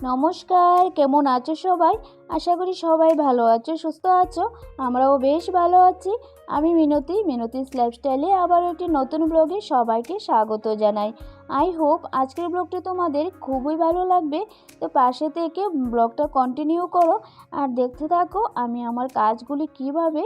নমস্কার কেমন আছো সবাই? আশা করি সবাই ভালো আছো, সুস্থ আছো, আমরাও বেশ ভালো আছি। আমি মিনতি, মিনতিস লাইফস্টাইলে আবার একটি নতুন ব্লগে সবাইকে স্বাগত জানাই। আই হোপ আজকের ব্লগটা তোমাদের খুবই ভালো লাগবে। তো পাশে থেকে ব্লগটা কন্টিনিউ করো আর দেখতে থাকো আমি আমার কাজগুলি কীভাবে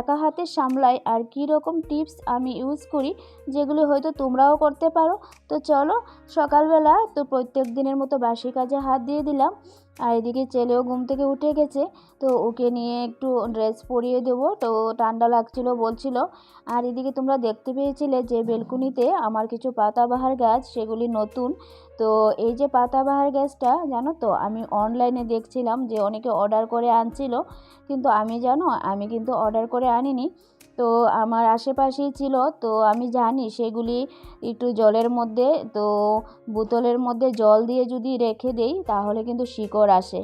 একা হাতে সামলাই আর কী রকম টিপস আমি ইউজ করি, যেগুলি হয়তো তোমরাও করতে পারো। তো চলো সকালবেলা তো প্রত্যেক দিনের মতো বাসি কাজে হাত দিয়ে দিলাম। আর এদিকে ছেলেও ঘুম থেকে উঠে গেছে, তো ওকে নিয়ে একটু ড্রেস পরিয়ে দেবো। তো ঠান্ডা লাগছিল, বলছিল, আর এদিকে তোমরা দেখতে পেয়েছিলে যে বেলকুনিতে আমার কিছু পাতাবাহার গাছ, সেগুলি নতুন। তো এই যে পাতাবাহার গাছটা, জানো তো, আমি অনলাইনে দেখছিলাম যে অনেকে অর্ডার করে আনছিল। কিন্তু আমি, জানো, আমি কিন্তু অর্ডার করে আনিনি। তো আমার আশেপাশেই ছিল। তো আমি জানি সেগুলি একটু জলের মধ্যে, তো বোতলের মধ্যে জল দিয়ে যদি রেখে দেই তাহলে কিন্তু শিকড় আসে।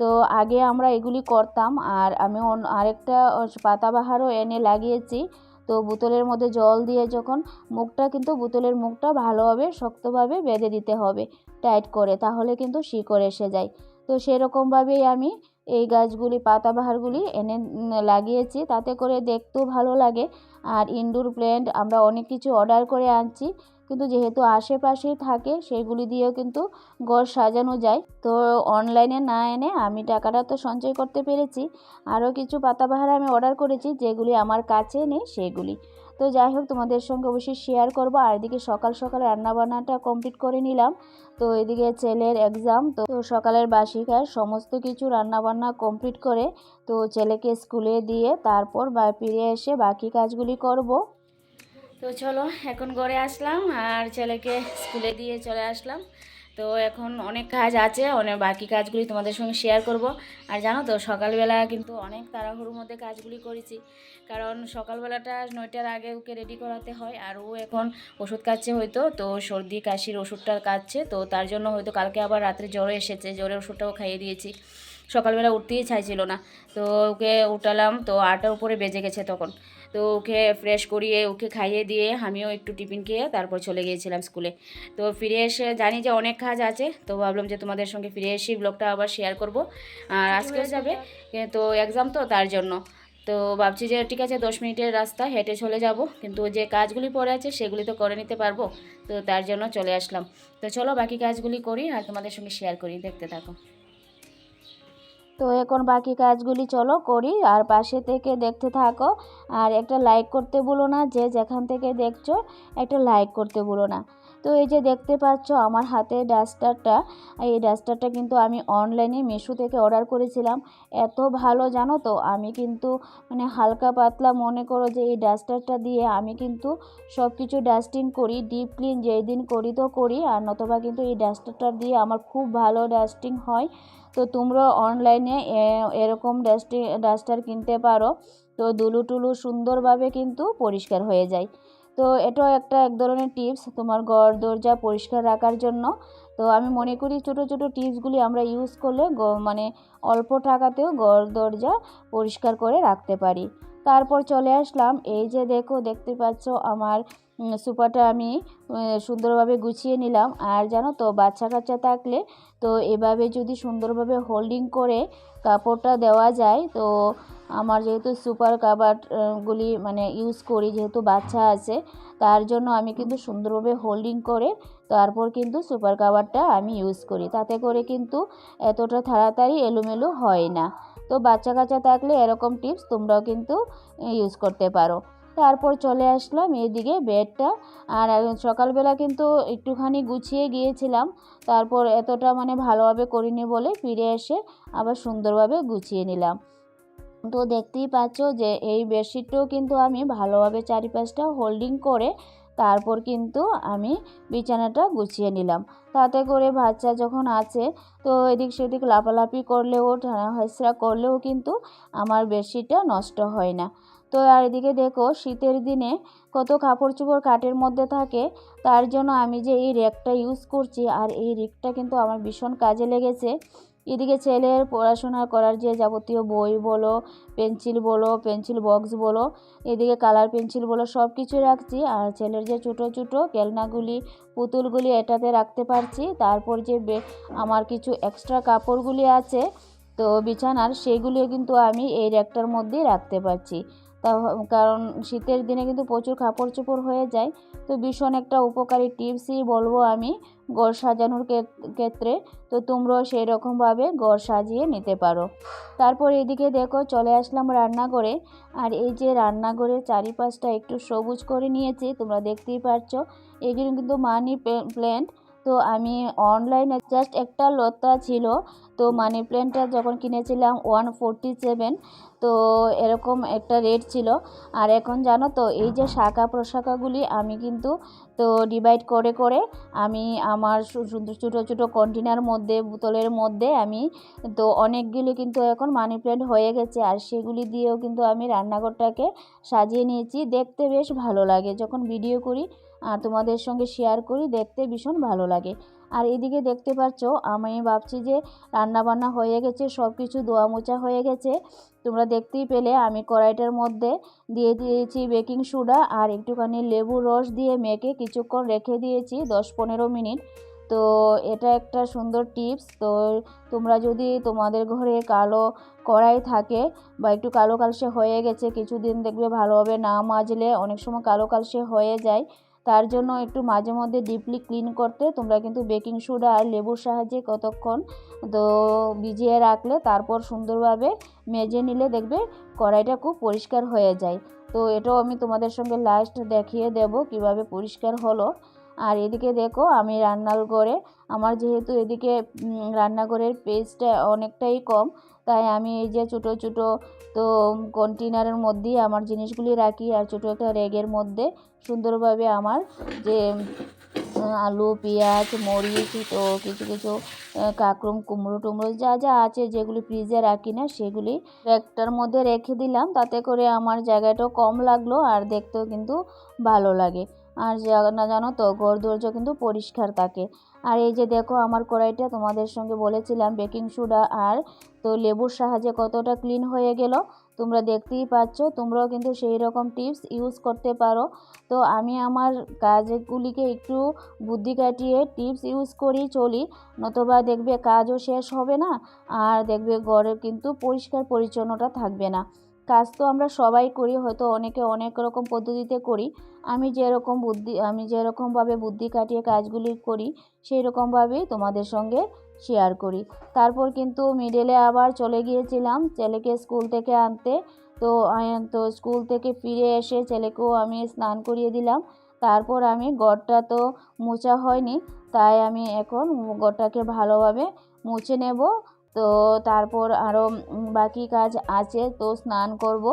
তো আগে আমরা এগুলি করতাম আর আমি আরেকটা পাতাবাহারও এনে লাগিয়েছি। তো বোতলের মধ্যে জল দিয়ে যখন মুখটা কিন্তু বোতলের মুখটা ভালোভাবে, শক্তভাবে বেঁধে দিতে হবে টাইট করে, তাহলে কিন্তু শিকড় এসে যায়। তো সেরকমভাবেই আমি এই গাছগুলি পাতাবাহারগুলি এনে লাগিয়েছি। তাতে করে দেখতেও ভালো লাগে। আর ইনডোর প্ল্যান্ট আমরা অনেক কিছু অর্ডার করে আনছি। কিন্তু যেহেতু আশেপাশেই থাকে, সেগুলি দিয়েও কিন্তু ঘর সাজানো যায়। তো অনলাইনে না এনে আমি টাকাটা তো সঞ্চয় করতে পেরেছি। আরও কিছু পাতাবাহার আমি অর্ডার করেছি, যেগুলি আমার কাছে নেই, সেগুলি। তো যাই হোক, তোমাদের সঙ্গে অবশ্যই শেয়ার করব। আর এদিকে সকাল সকাল রান্নাবান্নাটা কমপ্লিট করে নিলাম। তো এদিকে ছেলের এক্সাম তো সকালের বাসি কাজ সমস্ত কিছু রান্নাবান্না কমপ্লিট করে, তো ছেলেকে স্কুলে দিয়ে তারপর বা ফিরে এসে বাকি কাজগুলি করব। তো চলো, এখন ঘরে আসলাম আর ছেলেকে স্কুলে দিয়ে চলে আসলাম। তো এখন অনেক কাজ আছে অনেক বাকি কাজগুলি তোমাদের সঙ্গে শেয়ার করব। আর জানো তো, সকালবেলা কিন্তু অনেক তাড়াহুড়োর মধ্যে কাজগুলি করেছি। কারণ সকালবেলাটা নয়টার আগে ওকে রেডি করাতে হয়, আর ও এখন ওষুধ খাচ্ছে হয়তো, তো সর্দি, কাশির ওষুধটা খাচ্ছে, তো তার জন্য হয়তো কালকে আবার রাত্রে জ্বর এসেছে, জ্বরের ওষুধটাও খাইয়ে দিয়েছি। সকালবেলা উঠতেই চাইছিল না, তো ওকে উঠালাম, তো আটটার উপরে বেজে গেছে তখন। তো ওকে ফ্রেশ করিয়ে ওকে খাইয়ে দিয়ে আমিও একটু টিফিন খেয়ে তারপর চলে গিয়েছিলাম স্কুলে তো ফিরে এসে জানি যে অনেক কাজ আছে তো ভাবলাম যে তোমাদের সঙ্গে ফিরে এসে ব্লগটা আবার শেয়ার করব। আর আজকেও যাবে তো এক্সাম তো তার জন্য। তো ভাবছি যে ঠিক আছে দশ মিনিটের রাস্তা হেঁটে চলে যাব। কিন্তু যে কাজগুলি পড়ে আছে সেগুলি তো করে নিতে পারব। তো তার জন্য চলে আসলাম। তো চলো বাকি কাজগুলি করি আর তোমাদের সঙ্গে শেয়ার করি দেখতে থাকো। তো এখন বাকি কাজগুলি চলো করি, আর পাশে থেকে দেখতে থাকো। আর একটা লাইক করতে বলো না, যে যেখান থেকে দেখছ, একটা লাইক করতে বলো না। তো এই যে দেখতে পাচ্ছ, আমার হাতে ডাস্টারটা, এই ডাস্টারটা কিন্তু আমি অনলাইনে মিশো থেকে অর্ডার করেছিলাম। এত ভালো, জানো তো? আমি কিন্তু মানে হালকা পাতলা মনে করো যে, এই ডাস্টারটা দিয়ে আমি কিন্তু সব কিছু ডাস্টিং করি ডিপ ক্লিন যেই দিন করি তো করি, আর নতবা কিন্তু এই ডাস্টারটা দিয়ে আমার খুব ভালো ডাস্টিং হয়। তো তোমরা অনলাইনে এরকম ডাস্টিং ডাস্টার কিনতে পারো। তো দুলু টুলু সুন্দরভাবে কিন্তু পরিষ্কার হয়ে যায়। তো এটাও একটা এক ধরনের টিপস তোমার ঘর, দরজা পরিষ্কার রাখার জন্য। তো আমি মনে করি ছোটো ছোটো টিপসগুলি আমরা ইউজ করলে মানে অল্প টাকাতেও ঘর, দরজা পরিষ্কার করে রাখতে পারি। তারপর চলে আসলাম, এই যে দেখো, দেখতে পাচ্ছ আমার সুপাটা আমি সুন্দরভাবে গুছিয়ে নিলাম। আর জানো তো, বাচ্চা কাচ্চা থাকলে তো এভাবে যদি সুন্দরভাবে হোল্ডিং করে কাপড়টা দেওয়া যায়, তো আমার যেহেতু সুপার কাবার্ড গুলি মানে ইউজ করি, যেহেতু বাচ্চা আছে, তার জন্য আমি কিন্তু সুন্দরভাবে হোল্ডিং করে তারপর কিন্তু সুপার কাভারটা আমি ইউজ করি। তাতে করে কিন্তু এতটা তাড়াতাড়ি এলোমেলো হয় না। তো বাচ্চা কাচ্চা থাকলে এরকম টিপস তোমরাও কিন্তু ইউজ করতে পারো। তারপর চলে আসলাম এদিকে বেডটা আর সকালবেলা কিন্তু একটুখানি গুছিয়ে গিয়েছিলাম। তারপর এতটা মানে ভালোভাবে করিনি বলে ফিরে এসে আবার সুন্দরভাবে গুছিয়ে নিলাম। তো দেখতেই পাচ্ছ যে এই বেডশিটটাও কিন্তু আমি ভালোভাবে চারিপাশটা হোল্ডিং করে তারপর কিন্তু আমি বিছানাটা গুছিয়ে নিলাম। তাতে করে বাচ্চা যখন আছে, তো এদিক সেদিক লাফালাফি করলেও হেসরা করলেও কিন্তু আমার বেডশিটটা নষ্ট হয় না। তো আর এদিকে দেখো, শীতের দিনে কত কাপড় চোপড় কাটের মধ্যে থাকে, তার জন্য আমি যে এই র্যাকটা ইউজ করছি, আর এই র্যাকটা কিন্তু আমার ভীষণ কাজে লেগেছে। এদিকে ছেলের পড়াশোনা করার যে যাবতীয় বই বলো, পেন্সিল বলো, পেন্সিল বক্স বলো, এদিকে কালার পেন্সিল বলো সব কিছু রাখছি, আর ছেলের যে ছোটো ছোটো খেলনাগুলি, পুতুলগুলি এটাতে রাখতে পারছি। তারপর যে আমার কিছু এক্সট্রা কাপড়গুলি আছে, তো বিছানার সেগুলিও কিন্তু আমি এই র্যাকটার মধ্যেই রাখতে পারছি। তা কারণ শীতের দিনে কিন্তু প্রচুর কাপড় চোপড় হয়ে যায়। তো ভীষণ একটা উপকারী টিপসই বলব আমি ঘর সাজানোর ক্ষেত্রে। তো তোমরাও সেই রকমভাবে ঘর সাজিয়ে নিতে পারো। তারপর এদিকে দেখো চলে আসলাম রান্নাঘরে। আর এই যে রান্নাঘরের চারিপাশটা একটু সবুজ করে নিয়েছি, তোমরা দেখতেই পারছ। এগুলো কিন্তু মানি প্ল্যান্ট তো আমি অনলাইনে জাস্ট একটা লতা ছিল। তো মানি প্ল্যান্টটা যখন কিনেছিলাম ওয়ান ফোরটি সেভেন। তো এরকম একটা রেট ছিল। আর এখন জানো তো, এই যে শাখা প্রশাখাগুলি, আমি কিন্তু তো ডিভাইড করে করে আমি আমার ছোটো ছোটো কন্টেনার মধ্যে, বোতলের মধ্যে আমি তো অনেকগুলি কিন্তু এখন মানি প্ল্যান্ট হয়ে গেছে। আর সেগুলি দিয়েও কিন্তু আমি রান্নাঘরটাকে সাজিয়ে নিয়েছি। দেখতে বেশ ভালো লাগে। যখন ভিডিও করি আর তোমাদের সঙ্গে শেয়ার করি, দেখতে ভীষণ ভালো লাগে। আর এদিকে দেখতে পাচ্ছ, আমি ভাবছি যে রান্নাবান্না হয়ে গেছে সব কিছু ধোয়া মোছা হয়ে গেছে। তোমরা দেখতেই পেলে, আমি কড়াইটার মধ্যে দিয়ে দিয়েছি বেকিং সোডা আর একটুখানি লেবু রস দিয়ে মেখে কিছুক্ষণ রেখে দিয়েছি দশ পনেরো মিনিট। তো এটা একটা সুন্দর টিপস। তো তোমরা যদি তোমাদের ঘরে কালো কড়াই থাকে বা একটু কালো কালসে হয়ে গেছে, কিছুদিন দেখবে ভালোভাবে না মাজলে অনেক সময় কালো কালসে হয়ে যায়। তার জন্য একটু মাঝে মধ্যে ডিপলি ক্লিন করতে। তোমরা কিন্তু বেকিং সোডা আর লেবুর সাহায্যে কতক্ষণ তো ভিজিয়ে রাখলে তারপর সুন্দরভাবে মেজে নিলে দেখবে কড়াইটা খুব পরিষ্কার হয়ে যায়। তো এটাও আমি তোমাদের সঙ্গে লাস্ট দেখিয়ে দেব কীভাবে পরিষ্কার হলো। আর এদিকে দেখো আমি রান্নার ঘরে, আমার যেহেতু এদিকে রান্নাঘরের পেজটা অনেকটাই কম, তাই আমি এই যে ছোটো ছোটো তো কন্টেনারের মধ্যেই আমার জিনিসগুলি রাখি, আর ছোটো একটা র্যাগের মধ্যে সুন্দরভাবে আমার যে আলু, পেঁয়াজ, মরিচ, তো কিছু কিছু কাঁকরুম কুমড়ো টুমড়ো যা যা আছে যেগুলি ফ্রিজে রাখি না, সেগুলি একটার মধ্যে রেখে দিলাম, তাতে করে আমার জায়গাটাও কম লাগল, আর দেখতেও কিন্তু ভালো লাগে। আর না জানো তো, ঘর দরজা কিন্তু পরিষ্কার থাকে। আর এই যে দেখো, আমার কড়াইটা তোমাদের সঙ্গে বলেছিলাম বেকিং সোডা আর তো লেবুর সাহায্যে কতটা ক্লিন হয়ে গেল, তোমরা দেখতেই পাচ্ছ। তোমরাও কিন্তু সেই রকম টিপস ইউজ করতে পারো। তো আমি আমার কাজগুলিকে একটু বুদ্ধি কাটিয়ে টিপস ইউজ করি, চলি। নতুবা দেখবে কাজও শেষ হবে না, আর দেখবে ঘরের কিন্তু পরিষ্কার পরিচ্ছন্নতা থাকবে না। কাজ তো আমরা সবাই করি, হয়তো অনেকে অনেক রকম পদ্ধতিতে করি। আমি যেরকম বুদ্ধি, আমি যেরকমভাবে বুদ্ধি কাটিয়ে কাজগুলি করি সেই রকমভাবেই তোমাদের সঙ্গে শেয়ার করি। তারপর কিন্তু মিডেলে আবার চলে গিয়েছিলাম ছেলেকে স্কুল থেকে আনতে। তো তো স্কুল থেকে ফিরে এসে ছেলেকেও আমি স্নান করিয়ে দিলাম। তারপর আমি গড়টা তো মোছা হয়নি, তাই আমি এখন গড়টাকে ভালোভাবে মুছে নেব। তো তারপর আরও বাকি কাজ আছে, তো স্নান করব।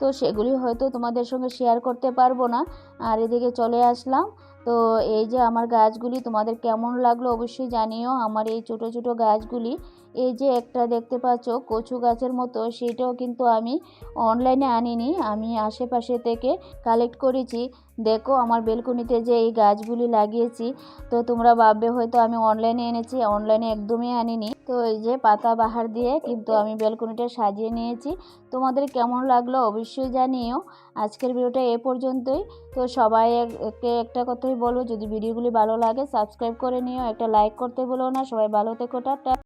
তো সেগুলি হয়তো তোমাদের সঙ্গে শেয়ার করতে পারব না। আর এদিকে চলে আসলাম। তো এই যে আমার গাছগুলি তোমাদের কেমন লাগল অবশ্যই জানিও। আমার এই ছোটো ছোটো গাছগুলি এই যে একটা দেখতে পাচ্ছ কচু গাছের মতো, সেটাও কিন্তু আমি অনলাইনে আনিনি। আমি আশেপাশে থেকে কালেক্ট করেছি। দেখো আমার বেলকনিতে যে এই গাছগুলি লাগিয়েছি, তো তোমরা ভাববে হয়তো আমি অনলাইনে এনেছি অনলাইনে একদমই আনিনি। তো এই যে পাতা বাহার দিয়ে কিন্তু আমি বেলকনিটা সাজিয়ে নিয়েছি। তোমাদের কেমন লাগল অবশ্যই জানিও। আজকের ভিডিওটা এ পর্যন্তই। তো সবাই একটা কথাই বলব যদি ভিডিওগুলি ভালো লাগে সাবস্ক্রাইব করে নিও। একটা লাইক করতে বলো না। সবাই ভালো থেকো, টাটা।